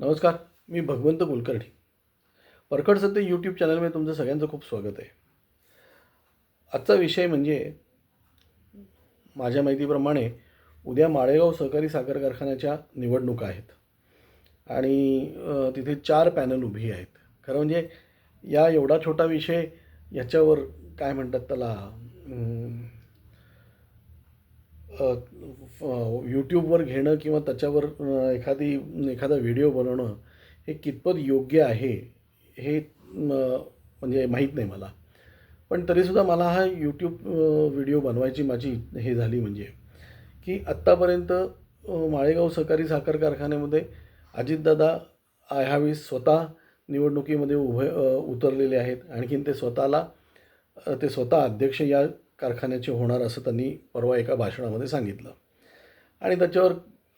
नमस्कार मी भगवंत कुलकर्णी. परखड सत्य यूट्यूब चॅनलमध्ये तुमचं सगळ्यांचं खूप स्वागत आहे. आजचा विषय म्हणजे माझ्या माहितीप्रमाणे उद्या माळेगाव सहकारी साखर कारखान्याच्या निवडणुका आहेत. आणि तिथे चार पॅनल उभी आहेत. खरं म्हणजे या एवढा छोटा विषय याच्यावर काय म्हणतात त्याला यूट्यूबवर घेणं किंवा त्याच्यावर एखादी एखादा व्हिडिओ बनवणं हे कितपत योग्य आहे हे म्हणजे माहीत नाही मला. पण तरीसुद्धा मला हा यूट्यूब व्हिडिओ बनवायची माझी हे झाली म्हणजे की आत्तापर्यंत माळेगाव सहकारी साखर कारखान्यामध्ये अजितदादा ह्यावेळी स्वतः निवडणुकीमध्ये उभे उतरलेले आहेत. आणखीन ते स्वतःला ते स्वतः अध्यक्ष या कारखान्याचे होणार असं त्यांनी परवा एका भाषणामध्ये सांगितलं. आणि त्याच्यावर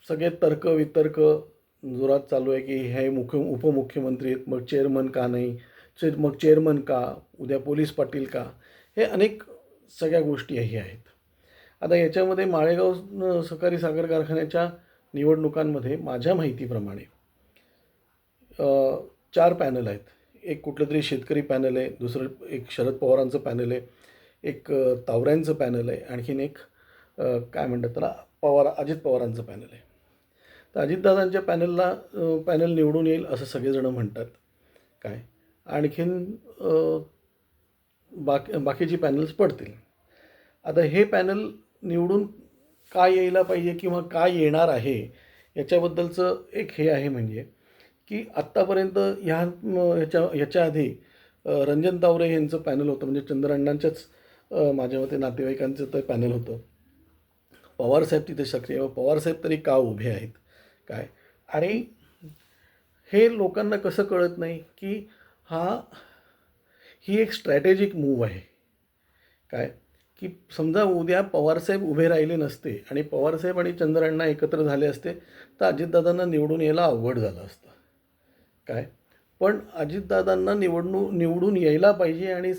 सगळे तर्क वितर्क जोरात चालू आहे की हे मुख्य उपमुख्यमंत्री आहेत मग चेअरमन का नाही चे मग चेअरमन का उद्या पोलीस पाटील का हे अनेक सगळ्या गोष्टीही आहेत. आता याच्यामध्ये माळेगाव सहकारी साखर कारखान्याच्या निवडणुकांमध्ये माझ्या माहितीप्रमाणे चार पॅनल आहेत. एक कुठलं तरी शेतकरी पॅनल आहे दुसरं एक शरद पवारांचं पॅनल आहे. एक तावऱ्यांचं पॅनल आहे. आणखीन एक काय म्हणतात त्याला पवार अजित पवारांचं पॅनल आहे. तर अजितदादांच्या पॅनलला पॅनल निवडून येईल असं सगळेजणं म्हणतात. काय? आणखीन बाकी बाकीची पॅनल्स पडतील. आता हे पॅनल निवडून का यायला पाहिजे किंवा काय येणार आहे याच्याबद्दलचं एक हे आहे म्हणजे की आत्तापर्यंत ह्या ह्याच्या ह्याच्या आधी रंजन तावरे यांचं पॅनल होतं. म्हणजे चंद्रअण्णांच्याच माझ्या मते नातेवाईकांचं तर पॅनल होतं. पवारसाहेब तिथे सक्रिय व पवारसाहेब तरी का उभे आहेत? काय? आणि हे लोकांना कसं कळत नाही की हा ही एक स्ट्रॅटेजिक मूव आहे. काय? की समजा उद्या पवारसाहेब उभे राहिले नसते आणि पवारसाहेब आणि चंद्रांना एकत्र झाले असते तर अजितदादांना निवडून यायला अवघड झालं असतं. काय? पण अजितदादांना निवडणू निवडून यायला पाहिजे आणि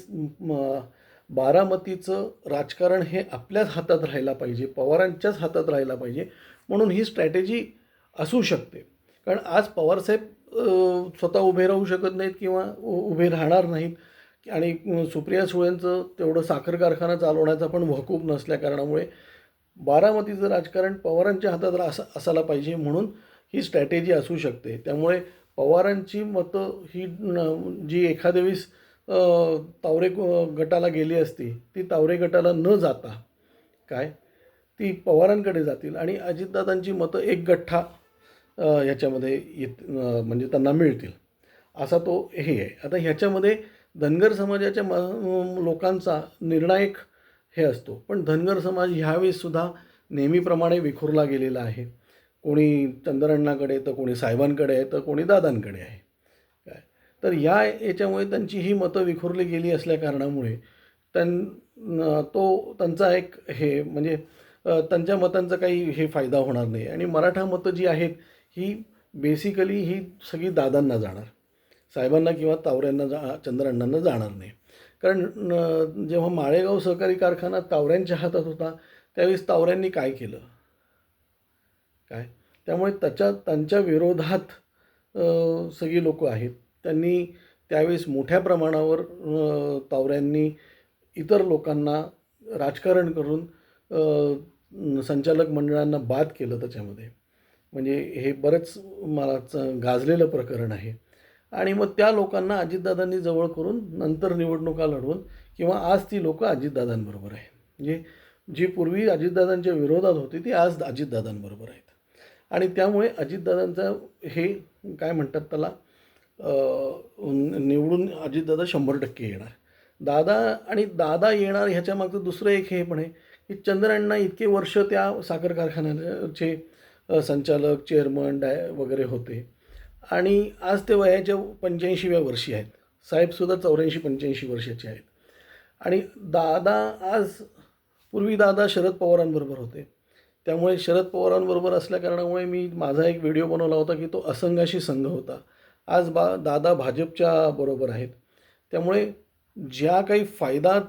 बारामतीचं राजकारण हे आपल्याच हातात राहायला पाहिजे पवारांच्याच हातात राहायला पाहिजे म्हणून ही स्ट्रॅटेजी असू शकते. कारण आज पवारसाहेब स्वतः उभे राहू शकत नाहीत किंवा उभे राहणार नाहीत. आणि सुप्रिया सुळेंचं तेवढं साखर कारखाना चालवण्याचा पण वकूफ नसल्या कारणामुळे बारामतीचं राजकारण पवारांच्या हातात रा असा असायला पाहिजे म्हणून ही स्ट्रॅटेजी असू शकते. त्यामुळे पवारांची मतं ही न- जी एखाद्या वेळेस तावरे गटाला गेली असती ती तावरे गटाला न जाता काय? ती पवारांकडे जातील आणि अजितदादांची मतं एक गठ्ठा ह्याच्यामध्ये येत म्हणजे त्यांना मिळतील. असा तो हे आहे. आता ह्याच्यामध्ये धनगर समाजाच्या म लोकांचा निर्णायक हे असतो. पण धनगर समाज ह्यावेळेससुद्धा नेहमीप्रमाणे विखुरला गेलेला आहे. कोणी चंद्रअण्णाकडे तर कोणी साहेबांकडे आहे तर कोणी दादांकडे आहे. तर या याच्यामुळे त्यांची ही मतं विखुरली गेली असल्या कारणामुळे त्यां तो त्यांचा एक हे म्हणजे त्यांच्या मतांचा काही हे फायदा होणार नाही. आणि मराठा मतं जी आहेत ही बेसिकली ही सगळी दादांना जाणार. साहेबांना किंवा तावऱ्यांना जा चंद्रअण्णांना जाणार नाही. कारण जेव्हा माळेगाव सहकारी कारखाना तावऱ्यांच्या हातात होता त्यावेळेस तावऱ्यांनी काय केलं? काय? त्यामुळे त्याच्या त्यांच्या विरोधात सगळी लोक आहेत. त्यांनी त्यावेळेस मोठ्या प्रमाणावर तावऱ्यांनी इतर लोकांना राजकारण करून संचालक मंडळांना बाद केलं त्याच्यामध्ये. म्हणजे हे बरंच मला च- गाजलेलं प्रकरण आहे. आणि मग त्या लोकांना अजितदादांनी जवळ करून नंतर निवडणुका लढवून किंवा आज ती लोकं अजितदादांबरोबर आहेत. म्हणजे जी पूर्वी अजितदादांच्या विरोधात होती ती आज अजितदादांबरोबर आहेत. आणि त्यामुळे अजितदादांचा हे काय म्हणतात त्याला निवडून अजितदादा शंभर टक्के येणार. दादा आणि दादा येणार ह्याच्यामागचं दुसरं एक हे पण आहे की चंद्रअण्णा इतके वर्ष त्या साखर कारखान्याचे संचालक चेअरमन डाय वगैरे होते. आणि आज ते वयाच्या पंच्याऐंशीव्या वर्षी आहेत. साहेबसुद्धा चौऱ्याऐंशी पंच्याऐंशी वर्षाचे आहेत. आणि दादा आज पूर्वी दादा शरद पवारांबरोबर होते. त्यामुळे शरद पवारांबरोबर असल्या कारणामुळे मी माझा एक व्हिडिओ बनवला होता की तो असंघाशी संघ होता. आज बा दादा भाजपच्या बरोबर आहेत. त्यामुळे ज्या काही फायदा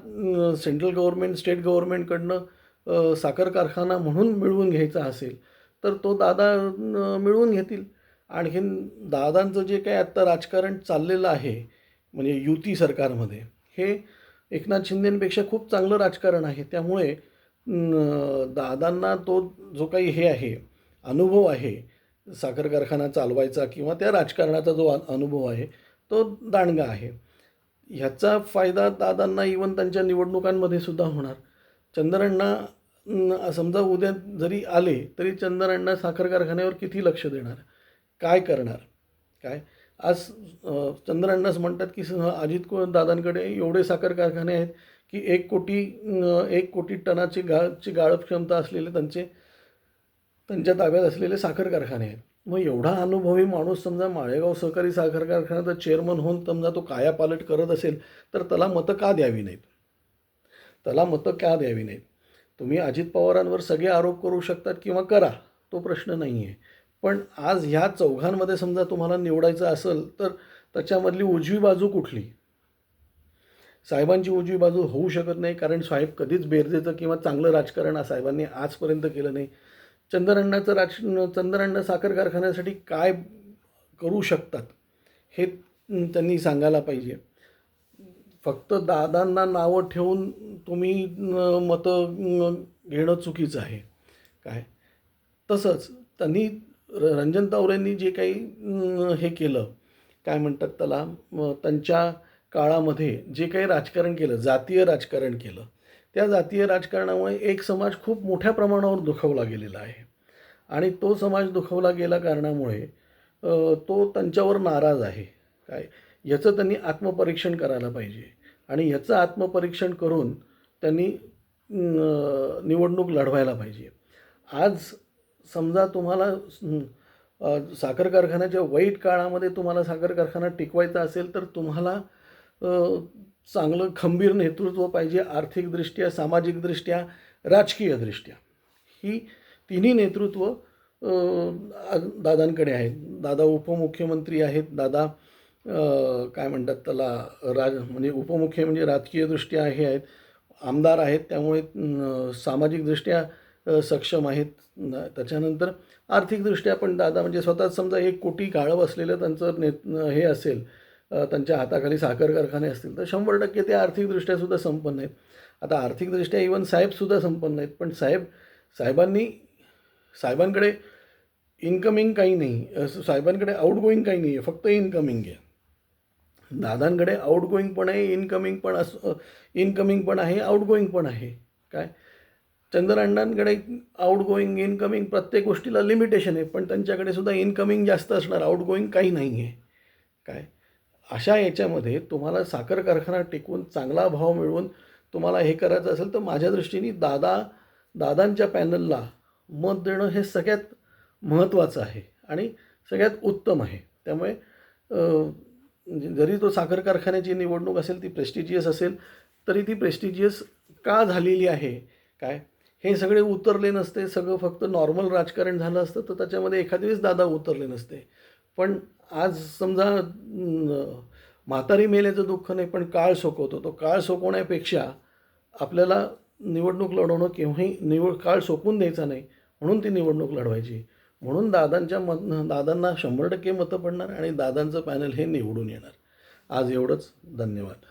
सेंट्रल गव्हर्मेंट स्टेट गव्हर्मेंटकडनं साखर कारखाना म्हणून मिळवून घ्यायचा असेल तर तो दादा मिळवून घेतील. आणखीन दादांचं जे काही आत्ता राजकारण चाललेलं आहे म्हणजे युती सरकारमध्ये हे एकनाथ शिंदेपेक्षा खूप चांगलं राजकारण आहे. त्यामुळे दादांना तो जो काही हे आहे अनुभव आहे साखर कारखाना चालवायचा किंवा त्या राजकारणाचा जो अनुभव आहे तो दांडगा आहे. ह्याचा फायदा दादांना इवन त्यांच्या निवडणुकांमध्ये सुद्धा होणार. चंद्रांना समजा उद्या जरी आले तरी चंद्रांना साखर कारखान्यावर किती लक्ष देणार? काय करणार? काय? आज चंद्रण्णास चंद्रांनाच म्हणतात की अजित को दादांकडे एवढे साखर कारखाने आहेत की एक कोटी एक कोटी टनाची गाळची गाळप क्षमता असलेले त्यांचे त्यांच्या ताब्यात असलेले साखर कारखाने आहेत. मग एवढा अनुभवी माणूस समजा माळेगाव सहकारी साखर कारखान्याचा चेअरमन होऊन समजा तो कायापालट करत असेल तर त्याला मतं का द्यावी नाहीत? त्याला मतं का द्यावी नाहीत? तुम्ही अजित पवारांवर सगळे आरोप करू शकतात किंवा करा तो प्रश्न नाही आहे पण आज ह्या चौघांमध्ये समजा तुम्हाला निवडायचं असेल तर त्याच्यामधली उजवी बाजू कुठली? साहेबांची उजवी बाजू होऊ शकत नाही कारण साहेब कधीच बेरजेचं किंवा चांगलं राजकारण साहेबांनी आजपर्यंत केलं नाही. चंद्रअण्णाचं राज चंद्रअण्णा साखर कारखान्यासाठी काय करू शकतात हे त्यांनी सांगायला पाहिजे. फक्त दादांना नावं ठेवून तुम्ही मतं घेणं चुकीचं आहे. काय? तसंच त्यांनी रंजन तावरेंनी जे काही हे केलं काय म्हणतात त्याला त्यांच्या काळामध्ये जे काही राजकारण केलं जातीय राजकारण केलं त्या जातीय राजकारणामुळे एक समाज खूप मोठ्या प्रमाणावर दुखवला गेलेला आहे. आणि तो समाज दुखवला गेल्या कारणामुळे तो त्यांच्यावर नाराज आहे. काय? याचं त्यांनी आत्मपरीक्षण करायला पाहिजे. आणि ह्याचं आत्मपरीक्षण करून त्यांनी निवडणूक लढवायला पाहिजे. आज समजा तुम्हाला साखर कारखान्याच्या वाईट काळामध्ये तुम्हाला साखर कारखाना टिकवायचा असेल तर तुम्हाला चांगलं खंबीर नेतृत्व पाहिजे आर्थिकदृष्ट्या सामाजिकदृष्ट्या राजकीयदृष्ट्या. ही तिन्ही नेतृत्व दादांकडे आहेत. दादा उपमुख्यमंत्री आहेत. दादा काय म्हणतात त्याला राज म्हणजे उपमुख्य म्हणजे राजकीयदृष्ट्या हे आहेत. आमदार आहेत. त्यामुळे सामाजिकदृष्ट्या सक्षम आहेत. त्याच्यानंतर आर्थिकदृष्ट्या पण दादा म्हणजे स्वतःच समजा एक कोटी गाळव असलेलं त्यांचं नेत हे असेल त्यांच्या हाताखाली साखर कारखाने असतील तर शंभर टक्के ते आर्थिकदृष्ट्यासुद्धा संपन्न आहेत. आता आर्थिकदृष्ट्या इवन साहेबसुद्धा संपन्न आहेत पण साहेब साहेबांनी साहेबांकडे इन्कमिंग काही नाही साहेबांकडे आउटगोईंग काही नाही आहे फक्त इन्कमिंग आहे. दादांकडे आउटगोईंग पण आहे इनकमिंग पण अस इनकमिंग पण आहे आउटगोईंग पण आहे. काय? चंद्रअण्णांकडे आउटगोईंग इनकमिंग प्रत्येक गोष्टीला लिमिटेशन आहे पण त्यांच्याकडे सुद्धा इनकमिंग जास्त असणार आउटगोईंग काही नाही आहे काय? अशा याच्यामध्ये तुम्हाला साखर कारखाना टिकवून चांगला भाव मिळवून तुम्हाला हे करायचं असेल तर माझ्या दृष्टीने दादा दादांच्या पॅनलला मत देणं हे सगळ्यात महत्त्वाचं आहे आणि सगळ्यात उत्तम आहे. त्यामुळे म्हणजे जरी तो साखर कारखान्याची निवडणूक असेल ती प्रेस्टिजियस असेल तरी ती प्रेस्टिजियस का झालेली आहे? काय? हे सगळे उतरले नसते सगळं फक्त नॉर्मल राजकारण झालं असतं तर त्याच्यामध्ये एखाद्या वेळेस दादा उतरले नसते. पण आज समजा म्हातारी मेल्याचं दुःख नाही पण काळ सोकवतो. तो काळ सोकवण्यापेक्षा आपल्याला निवडणूक लढवणं केव्हाही निवड काळ सोकून द्यायचा नाही म्हणून ती निवडणूक लढवायची. म्हणून दादांच्या मत दादांना शंभर टक्के मतं पडणार आणि दादांचं पॅनल हे निवडून येणार. आज एवढंच. धन्यवाद.